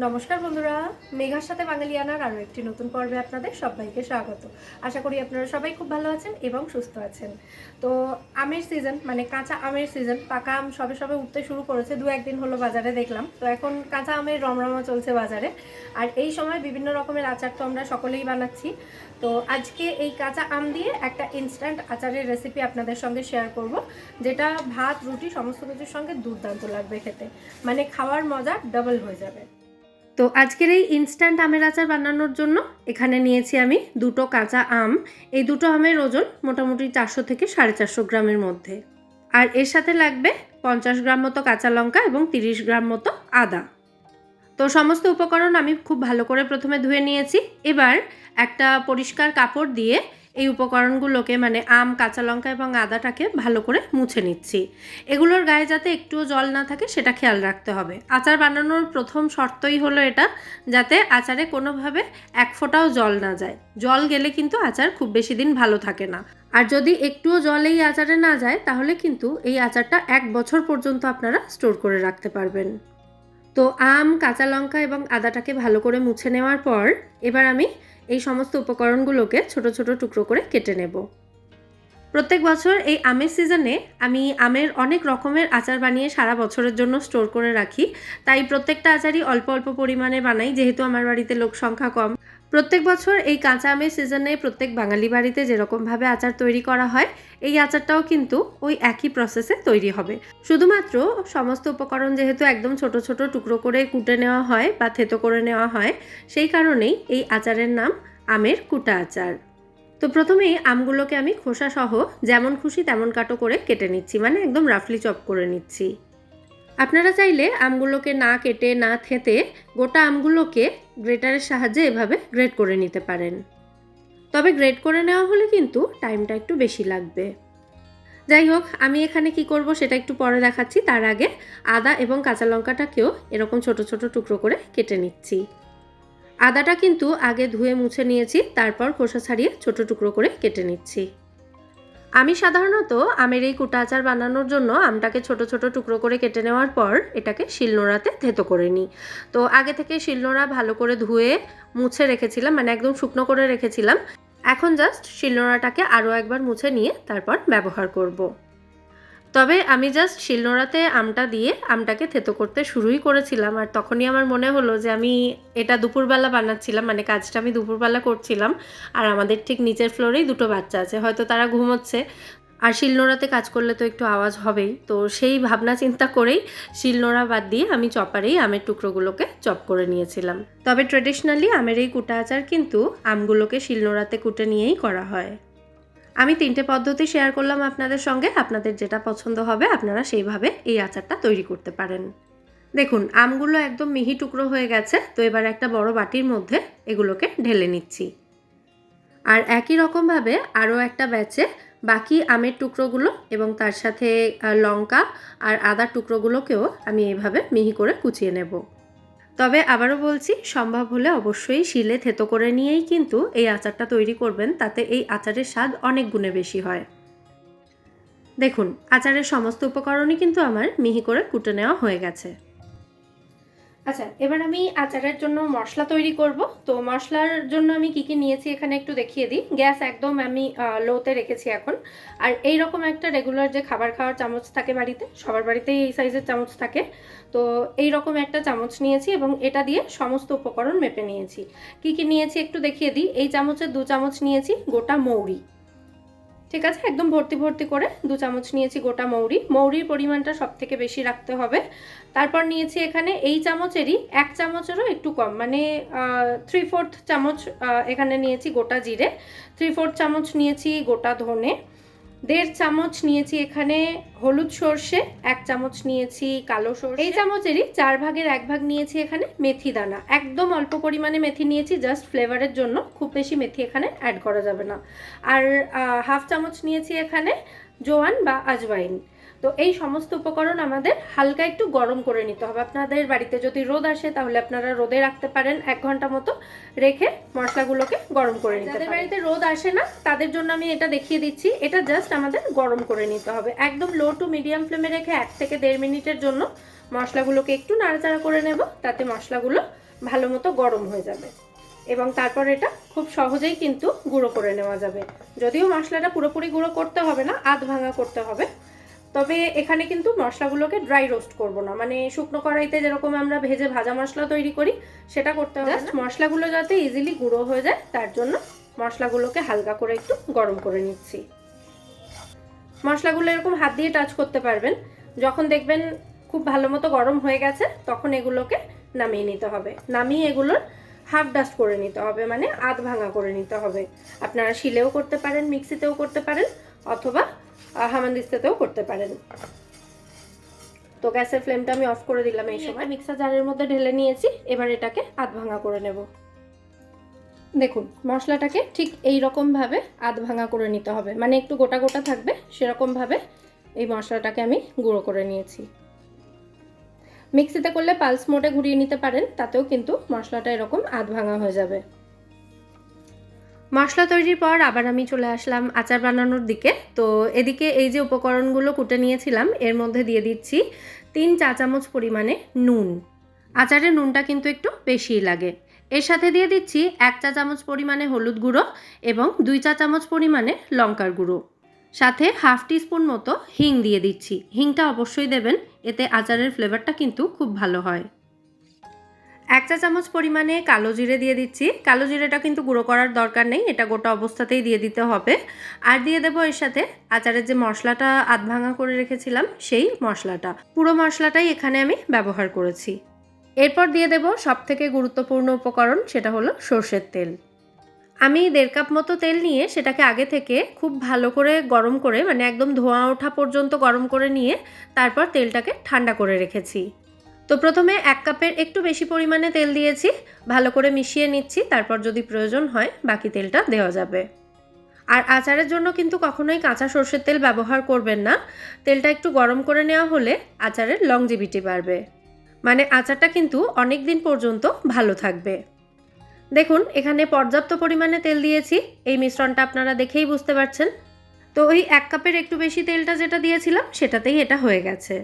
নমস্কার বন্ধুরা, মেঘার সাথে বাঙালিয়ানার আরও একটি নতুন পর্বে আপনাদের সবাইকে স্বাগত। আশা করি আপনারা সবাই খুব ভালো আছেন এবং সুস্থ আছেন। তো আমের সিজন মানে কাঁচা আমের সিজন পাকা আম সবে সবে উঠতে শুরু করেছে, দু একদিন হলো বাজারে দেখলাম। তো এখন কাঁচা আমের রমরমা চলছে বাজারে। আর এই সময় বিভিন্ন রকমের আচার তো আমরা সকলেই বানাচ্ছি। তো আজকে এই কাঁচা আম দিয়ে একটা ইনস্ট্যান্ট আচারের রেসিপি আপনাদের সঙ্গে শেয়ার করব, যেটা ভাত, রুটি, সমস্ত কিছুর সঙ্গে দুর্দান্ত লাগবে খেতে। মানে খাওয়ার মজা ডাবল হয়ে যাবে। তো আজকের এই ইনস্ট্যান্ট আমের আচার বানানোর জন্য এখানে নিয়েছি আমি দুটো কাঁচা আম। এই দুটো আমের ওজন মোটামুটি চারশো থেকে সাড়ে চারশো গ্রামের মধ্যে। আর এর সাথে লাগবে পঞ্চাশ গ্রাম মতো কাঁচা লঙ্কা এবং তিরিশ গ্রাম মতো আদা। তো সমস্ত উপকরণ আমি খুব ভালো করে প্রথমে ধুয়ে নিয়েছি। এবার একটা পরিষ্কার কাপড় দিয়ে এই উপকরণগুলোকে মানে আম, কাঁচা লঙ্কা এবং আদাটাকে ভালো করে মুছে নিচ্ছি। এগুলোর গায়ে যাতে একটুও জল না থাকে সেটা খেয়াল রাখতে হবে। আচার বানানোর প্রথম শর্তই হলো এটা, যাতে আচারে কোনোভাবে এক ফোঁটাও জল না যায়। জল গেলে কিন্তু আচার খুব বেশি দিন ভালো থাকে না। আর যদি একটুও জল এই আচারে না যায়, তাহলে কিন্তু এই আচারটা এক বছর পর্যন্ত আপনারা স্টোর করে রাখতে পারবেন। তো আম, কাঁচা লঙ্কা এবং আদাটাকে ভালো করে মুছে নেওয়ার পর এবার আমি এই সমস্ত উপকরণগুলোকে ছোট ছোট টুকরো করে কেটে নেব। প্রত্যেক বছর এই আমের সিজনে আমি আমের অনেক রকমের আচার বানিয়ে সারা বছরের জন্য স্টোর করে রাখি। তাই প্রত্যেকটা আচারই অল্প অল্প পরিমাণে বানাই, যেহেতু আমার বাড়িতে লোক সংখ্যা কম। প্রত্যেক বছর এই কাঁচা আমের সিজনে প্রত্যেক বাঙালি বাড়িতে যেরকমভাবে আচার তৈরি করা হয়, এই আচারটাও কিন্তু ওই একই প্রসেসে তৈরি হবে। শুধুমাত্র সমস্ত উপকরণ যেহেতু একদম ছোট ছোট টুকরো করে কুটে নেওয়া হয় বা থেতো করে নেওয়া হয়, সেই কারণেই এই আচারের নাম আমের কুটা আচার। তো প্রথমেই আমগুলোকে আমি খোসা সহ যেমন খুশি তেমন কাটো করে কেটে নিচ্ছি মানে একদম রাফলি চপ করে নিচ্ছি। আপনারা চাইলে আমগুলোকে না কেটে, না থেতে গোটা আমগুলোকে গ্রেটারের সাহায্যে এভাবে গ্রেট করে নিতে পারেন। তবে গ্রেট করে নেওয়া হলে কিন্তু টাইমটা একটু বেশি লাগবে। যাই হোক, আমি এখানে কি করব সেটা একটু পরে দেখাচ্ছি। তার আগে আদা এবং কাঁচা লঙ্কাটাকেও এরকম ছোট ছোট টুকরো করে কেটে নিচ্ছি। আদাটা কিন্তু আগে ধুয়ে মুছে নিয়েছি, তারপর খোসা ছাড়িয়ে ছোট টুকরো করে কেটে নিচ্ছি। আমি সাধারণত আমের এই কুটা আচার বানানোর জন্য আমটাকে ছোট ছোট টুকরো করে কেটে নেওয়ার পর এটাকে শিলনোড়াতে থেতো করে নিই তো আগে থেকে শিলনোড়া ভালো করে ধুয়ে মুছে রেখেছিলাম মানে একদম শুকনো করে রেখেছিলাম এখন জাস্ট শিলনোড়াটাকে আরও একবার মুছে নিয়ে তারপর ব্যবহার করব। তবে আমি জাস্ট শিলনোড়াতে আমটা দিয়ে আমটাকে থেতো করতে শুরুই করেছিলাম। আর তখনই আমার মনে হলো যে আমি এটা দুপুরবেলা বানাচ্ছিলাম মানে কাজটা আমি দুপুরবেলা করছিলাম। আর আমাদের ঠিক নিচের ফ্লোরেই দুটো বাচ্চা আছে, হয়তো তারা ঘুমোচ্ছে। আর শিলনোড়াতে কাজ করলে তো একটু আওয়াজ হবেই। তো সেই ভাবনা চিন্তা করেই শিলনোড়া বাদ দিয়ে আমি চপারেই আমের টুকরোগুলোকে চপ করে নিয়েছিলাম। তবে ট্রেডিশনালি আমের এই কুটা আচার কিন্তু আমগুলোকে শিলনোড়াতে কুটে নিয়েই করা হয়। আমি তিনটে পদ্ধতি শেয়ার করলাম আপনাদের সঙ্গে। আপনাদের যেটা পছন্দ হবে, আপনারা সেইভাবে এই আচারটা তৈরি করতে পারেন। দেখুন, আমগুলো একদম মিহি টুকরো হয়ে গেছে, তো এবার একটা বড় বাটির মধ্যে এগুলোকে ঢেলে নিচ্ছি। আর একই রকমভাবে আরও একটা ব্যাচে বাকি আমের টুকরোগুলো এবং তার সাথে লঙ্কা আর আদার টুকরোগুলোকেও আমি এভাবে মিহি করে কুচিয়ে নেব। তবে আবারও বলছি, সম্ভব হলে অবশ্যই শিলে থেতো করে নিয়েই কিন্তু এই আচারটা তৈরি করবেন, তাতে এই আচারের স্বাদ অনেক গুণে বেশি হয়। দেখুন, আচারের সমস্ত উপকরণই কিন্তু আমার মিহি করে কুটে নেওয়া হয়ে গেছে। আচ্ছা এবার আমি আচারের জন্য মশলা তৈরি করব। তো মশলার জন্য আমি কি কি নিয়েছি এখানে একটু দেখিয়ে দিই। গ্যাস একদম আমি লোতে রেখেছি এখন। আর এই রকম একটা রেগুলার যে খাবার খাওয়ার চামচ থাকে বাড়িতে, সবার বাড়িতেই এই সাইজের চামচ থাকে। তো এই রকম একটা চামচ নিয়েছি এবং এটা দিয়ে সমস্ত উপকরণ মেপে নিয়েছি। কি কি নিয়েছি একটু দেখিয়ে দিই। এই চামচের দু চামচ নিয়েছি গোটা মৌরি। ঠিক আছে? একদম ভর্তি ভর্তি করে দু চামচ নিয়েছি গোটা মৌরি। মৌরির পরিমাণটা সব থেকে বেশি রাখতে হবে। তারপর নিয়েছি এখানে এই চামচেরই এক চামচেরও একটু কম। মানে থ্রি ফোর্থ চামচ এখানে নিয়েছি গোটা জিরে। থ্রি ফোর্থ চামচ নিয়েছি গোটা ধনে। দেড় চামচ নিয়েছি এখানে হলুদ সর্ষে, এক চামচ নিয়েছি কালো সর্ষে। এই চামচেরই চার ভাগের এক ভাগ নিয়েছি এখানে মেথি দানা। একদম অল্প পরিমাণে মেথি নিয়েছি, জাস্ট ফ্লেভারের জন্য। খুব বেশি মেথি এখানে অ্যাড করা যাবে না। আর হাফ চামচ নিয়েছি এখানে জোয়ান বা আজওয়াইন। তো এই সমস্ত উপকরণ আমাদের হালকা একটু গরম করে নিতে হবে। আপনাদের বাড়িতে যদি রোদ আসে তাহলে আপনারা রোদে রাখতে পারেন। এক ঘণ্টা মতো রেখে মশলাগুলোকে গরম করে নিতে যাদের বাড়িতে রোদ আসে না তাদের জন্য আমি এটা দেখিয়ে দিচ্ছি। এটা জাস্ট আমাদের গরম করে নিতে হবে। একদম লো টু মিডিয়াম ফ্লেমে রেখে এক থেকে দেড় মিনিটের জন্য মশলাগুলোকে একটু নাড়াচাড়া করে নেব তাতে মশলাগুলো ভালো মতো গরম হয়ে যাবে। এবং তারপর এটা খুব সহজেই কিন্তু গুঁড়ো করে নেওয়া যাবে। যদিও মশলাটা পুরোপুরি গুঁড়ো করতে হবে না আধ ভাঙা করতে হবে। তবে এখানে কিন্তু মশলাগুলোকে ড্রাই রোস্ট করব না। মানে শুকনো কড়াইতে যেরকম আমরা ভেজে ভাজা মশলা তৈরি করি সেটা করতে হবে। জাস্ট মশলাগুলো যাতে ইজিলি গুঁড়ো হয়ে যায় তার জন্য মশলাগুলোকে হালকা করে একটু গরম করে নিচ্ছি। মশলাগুলো এরকম হাত দিয়ে টাচ করতে পারবেন। যখন দেখবেন খুব ভালো মতো গরম হয়ে গেছে তখন এগুলোকে নামিয়ে নিতে হবে। নামিয়ে এগুলোর হাফ ডাস্ট করে নিতে হবে মানে আধ ভাঙা করে নিতে হবে। আপনারা শিলেও করতে পারেন মিক্সিতেও করতে পারেন অথবা হামানদিস্তাতেও করতে পারেন। তো গ্যাসের ফ্লেমটা আমি অফ করে দিলাম এই সময়। মিক্সার জারের মধ্যে ঢেলে নিয়েছি এবার এটাকে আধ ভাঙা করে নেব। দেখুন মশলাটাকে ঠিক এই রকমভাবে আধ ভাঙা করে নিতে হবে। মানে একটু গোটা গোটা থাকবে সেরকমভাবে এই মশলাটাকে আমি গুঁড়ো করে নিয়েছি। মিক্সিতে করলে পালস মোডে ঘুরিয়ে নিতে পারেন তাতেও কিন্তু মশলাটা এরকম আধ ভাঙা হয়ে যাবে। মশলা তৈরির পর আবার আমি চলে আসলাম আচার বানানোর দিকে। তো এদিকে এই যে উপকরণগুলো কুটে নিয়েছিলাম, এর মধ্যে দিয়ে দিচ্ছি তিন চা চামচ পরিমাণে নুন। আচারে নুনটা কিন্তু একটু বেশিই লাগে। এর সাথে দিয়ে দিচ্ছি এক চা চামচ পরিমাণে হলুদ গুঁড়ো এবং দুই চা চামচ পরিমাণে লঙ্কার গুঁড়ো। সাথে হাফ টিস্পুন মতো হিং দিয়ে দিচ্ছি। হিংটা অবশ্যই দেবেন, এতে আচারের ফ্লেভারটা কিন্তু খুব ভালো হয়। এক চা চামচ পরিমাণে কালো জিরে দিয়ে দিচ্ছি। কালো জিরেটা কিন্তু গুঁড়ো করার দরকার নেই, এটা গোটা অবস্থাতেই দিয়ে দিতে হবে। আর দিয়ে দেবো এর সাথে আচারের যে মশলাটা আধ ভাঙা করে রেখেছিলাম, সেই মশলাটা। পুরো মশলাটাই এখানে আমি ব্যবহার করেছি। এরপর দিয়ে দেব সব থেকে গুরুত্বপূর্ণ উপকরণ, সেটা হলো সর্ষের তেল। আমি দেড় কাপ মতো তেল নিয়ে সেটাকে আগে থেকে খুব ভালো করে গরম করে মানে একদম ধোঁয়া ওঠা পর্যন্ত গরম করে নিয়ে তারপর তেলটাকে ঠান্ডা করে রেখেছি। তো প্রথমে এক কাপের একটু বেশি পরিমাণে তেল দিয়েছি, ভালো করে মিশিয়ে নিচ্ছি, তারপর যদি প্রয়োজন হয় বাকি তেলটা দেওয়া যাবে। আর আচারের জন্য কিন্তু কখনোই কাঁচা সর্ষের তেল ব্যবহার করবেন না। তেলটা একটু গরম করে নেওয়া হলে আচারের লংজিভিটি বাড়বে। মানে আচারটা কিন্তু অনেক দিন পর্যন্ত ভালো থাকবে। দেখুন, এখানে পর্যাপ্ত পরিমাণে তেল দিয়েছি, এই মিশ্রণটা আপনারা দেখেই বুঝতে পারছেন। তো ওই এক কাপের একটু বেশি তেলটা যেটা দিয়েছিলাম, সেটাতেই এটা হয়ে গেছে।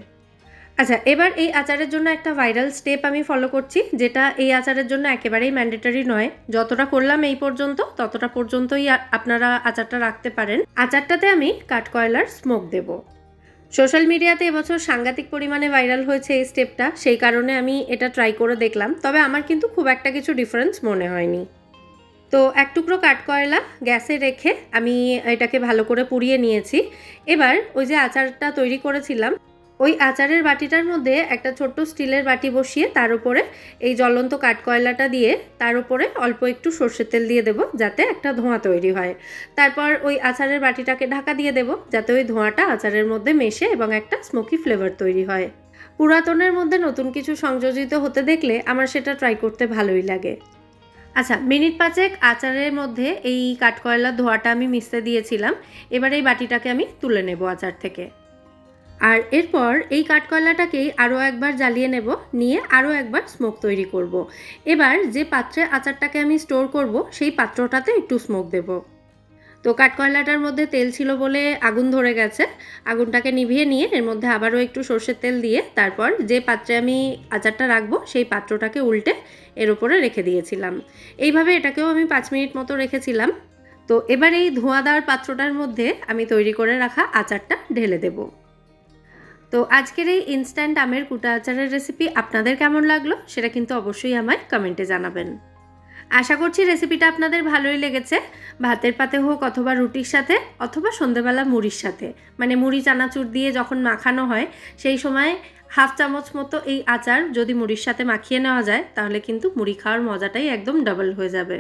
আচ্ছা এবার এই আচারের জন্য একটা ভাইরাল স্টেপ আমি ফলো করছি, যেটা এই আচারের জন্য একেবারেই ম্যান্ডেটরি নয়। যতটা করলাম এই পর্যন্ত, ততটা পর্যন্তই আপনারা আচারটা রাখতে পারেন। আচারটাতে আমি কাঠকয়লার স্মোক দেবো। সোশ্যাল মিডিয়াতে এবছর সাংঘাতিক পরিমাণে ভাইরাল হয়েছে এই স্টেপটা সেই কারণে আমি এটা ট্রাই করে দেখলাম। তবে আমার কিন্তু খুব একটা কিছু ডিফারেন্স মনে হয়নি। তো এক টুকরো কাঠকয়লা গ্যাসে রেখে আমি এটাকে ভালো করে পুড়িয়ে নিয়েছি। এবার ওই যে আচারটা তৈরি করেছিলাম ওই আচারের বাটিটার মধ্যে একটা ছোট্ট স্টিলের বাটি বসিয়ে তার উপরে এই জ্বলন্ত কাঠকয়লাটা দিয়ে তার উপরে অল্প একটু সর্ষের তেল দিয়ে দেবো যাতে একটা ধোঁয়া তৈরি হয়। তারপর ওই আচারের বাটিটাকে ঢাকা দিয়ে দেবো যাতে ওই ধোঁয়াটা আচারের মধ্যে মেশে এবং একটা স্মোকি ফ্লেভার তৈরি হয়। পুরাতনের মধ্যে নতুন কিছু সংযোজিত হতে দেখলে আমার সেটা ট্রাই করতে ভালোই লাগে। আচ্ছা মিনিট পাঁচেক আচারের মধ্যে এই কাঠকয়লার ধোঁয়াটা আমি মিশতে দিয়েছিলাম। এবার এই বাটিটাকে আমি তুলে নেব আচার থেকে। আর এরপর এই কাঠকয়লাটাকেই আরও একবার জ্বালিয়ে নেব, নিয়ে আরও একবার স্মোক তৈরি করব। এবার যে পাত্রে আচারটাকে আমি স্টোর করব, সেই পাত্রটাতে একটু স্মোক দেব। তো কাঠকয়লাটার মধ্যে তেল ছিল বলে আগুন ধরে গেছে। আগুনটাকে নিভিয়ে নিয়ে এর মধ্যে আবারও একটু সর্ষের তেল দিয়ে তারপর যে পাত্রে আমি আচারটা রাখব, সেই পাত্রটাকে উল্টে এর উপরে রেখে দিয়েছিলাম। এইভাবে এটাকেও আমি পাঁচ মিনিট মতো রেখেছিলাম। তো এবার এই ধোঁয়াদার পাত্রটার মধ্যে আমি তৈরি করে রাখা আচারটা ঢেলে দেবো। তো আজকের এই ইনস্ট্যান্ট আমের কুটা আচারের রেসিপি আপনাদের কেমন লাগল সেটা কিন্তু অবশ্যই আমায় কমেন্টে জানাবেন। আশা করছি রেসিপিটা আপনাদের ভালোই লেগেছে, ভাতের পাতে হোক অথবা রুটির সাথে অথবা সন্ধেবেলা মুড়ির সাথে। মানে মুড়ি চানাচুর দিয়ে যখন মাখানো হয়, সেই সময় হাফ চামচ মতো এই আচার যদি মুড়ির সাথে মাখিয়ে নেওয়া যায়, তাহলে কিন্তু মুড়ি খাওয়ার মজাটাই একদম ডাবল হয়ে যাবে।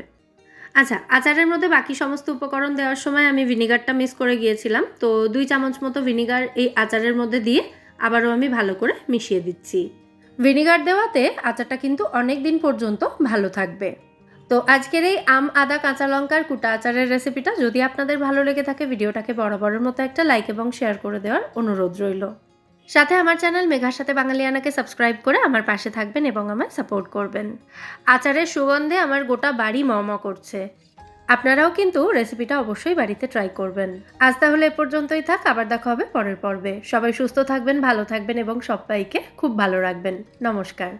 আচ্ছা আচারের মধ্যে বাকি সমস্ত উপকরণ দেওয়ার সময় আমি ভিনিগারটা মিস করে গিয়েছিলাম। তো দুই চামচ মতো ভিনিগার এই আচারের মধ্যে দিয়ে আবারও আমি ভালো করে মিশিয়ে দিচ্ছি। ভিনিগার দেওয়াতে আচারটা কিন্তু অনেক দিন পর্যন্ত ভালো থাকবে। তো আজকের এই আম, আদা, কাঁচা লঙ্কার কুটা আচারের রেসিপিটা যদি আপনাদের ভালো লেগে থাকে, ভিডিওটাকে বরাবরের মতো একটা লাইক এবং শেয়ার করে দেওয়ার অনুরোধ রইল। সাথে আমার চ্যানেল মেঘার সাথে বাঙালিয়ানাকে সাবস্ক্রাইব করে আমার পাশে থাকবেন এবং আমায় সাপোর্ট করবেন। আচারের সুগন্ধে আমার গোটা বাড়ি মম করছে। আপনারাও কিন্তু রেসিপিটা অবশ্যই বাড়িতে ট্রাই করবেন। আজ তাহলে এ পর্যন্তই থাক, আবার দেখা হবে পরের পর্বে। সবাই সুস্থ থাকবেন, ভালো থাকবেন এবং সবাইকে খুব ভালো রাখবেন। নমস্কার।